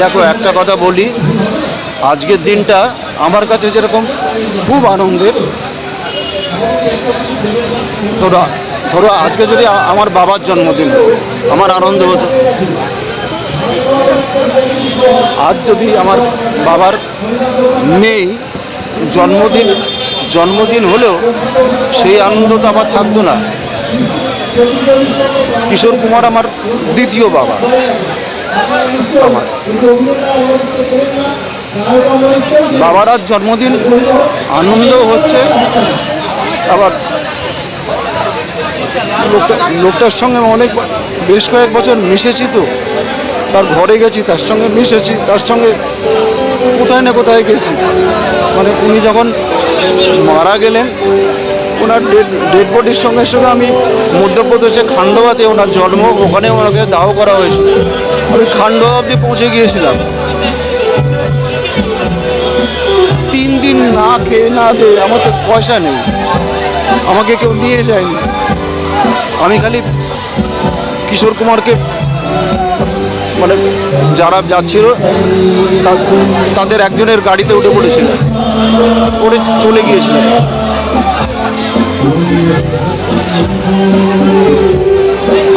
দেখো, একটা কথা বলি। আজকের দিনটা আমার কাছে যেরকম খুব আনন্দের। ধরো ধরো আজকে যদি আমার বাবার জন্মদিন, আমার আনন্দ হতো। আজ যদি আমার বাবার নেই, জন্মদিন জন্মদিন হলেও সেই আনন্দটা আমার থাকতো না। কিশোর কুমার আমার দ্বিতীয় বাবা। আমার বাবার আজ জন্মদিন আনন্দও হচ্ছে। আবার লোকটা, লোকটার সঙ্গে অনেক বেশ কয়েক বছর মিশেছি তো। তার ঘরে গেছি, তার সঙ্গে মিশেছি, তার সঙ্গে কোথায় না কোথায় গেছি। মানে উনি যখন মারা গেলেন ওনার ডেড ডেড বডির সঙ্গে সঙ্গে আমি মধ্যপ্রদেশে খান্ডোয়াতে ওনার জন্ম, ওখানে ওনাকে দাহ করা হয়েছিল আমি খান্ডোয়া অবধি পৌঁছে গিয়েছিলাম। তিন দিন না খেয়ে না দে আমার তো পয়সা নেই। আমাকে কেউ নিয়ে যায়নি। আমি খালি কিশোর কুমারকে মানে যারা যাচ্ছিল তাদের একজনের গাড়িতে উঠে পড়েছিল। পড়ে চলে গিয়েছিল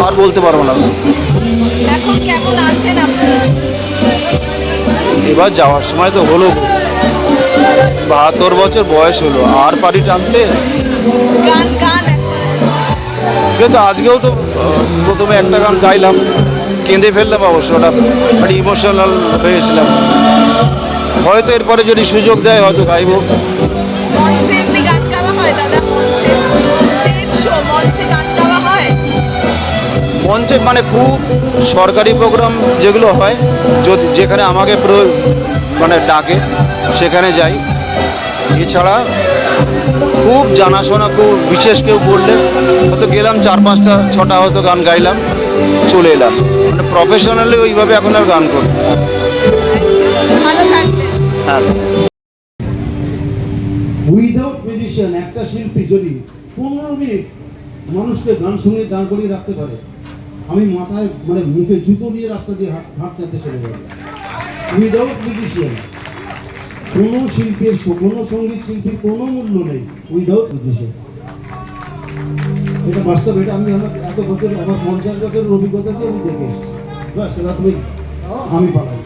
আর বলতে পারব না। এখন কেমন আছেন আপনারা? এবার যাওয়ার সময় তো হলো বাহাত্তর বছর বয়স হলো আর পারি টানতে? গান গান কিন্তু আজকেও তো প্রথমে একটা গান গাইলাম কেঁদে ফেললাম অবশ্য ওটা একটা ইমোশনাল হয়েছিলাম। হয়তো এরপরে যদি সুযোগ দেয় হয়তো গাইবো। মঞ্চে মানে খুব সরকারি প্রোগ্রাম যেগুলো হয় যদি যেখানে আমাকে মানে ডাকে সেখানে যাই। এছাড়া খুব জানাশোনা খুব বিশেষ কেউ বললে হয়তো গেলাম চার পাঁচটা ছটা হয়তো গান গাইলাম চলে এলাম। মানে প্রফেশনালি ওইভাবে এখন আর গান করি হ্যাঁ। উইদাউট মিউজিশিয়ান একটা শিল্পী যদি পনেরো মিনিট মানুষকে গান শুনিয়ে দাঁড় করিয়ে রাখতে পারে আমি মাথায় মানে মুখে জুতো নিয়ে রাস্তা দিয়ে হাঁট হাঁটতে চলে যাব উইদাউট মিউজিশিয়ান কোনো শিল্পীর কোনো সংগীত শিল্পীর কোনো মূল্য নেই উইদাউট মিউজিশিয়ান এটা বাস্তব, এটা আমি আমার এত বছর, আমার পঞ্চাশ বছরের অভিজ্ঞতা দিয়ে আমি দেখে এসেছি। বাস, এবার তুমি আমি পালাই।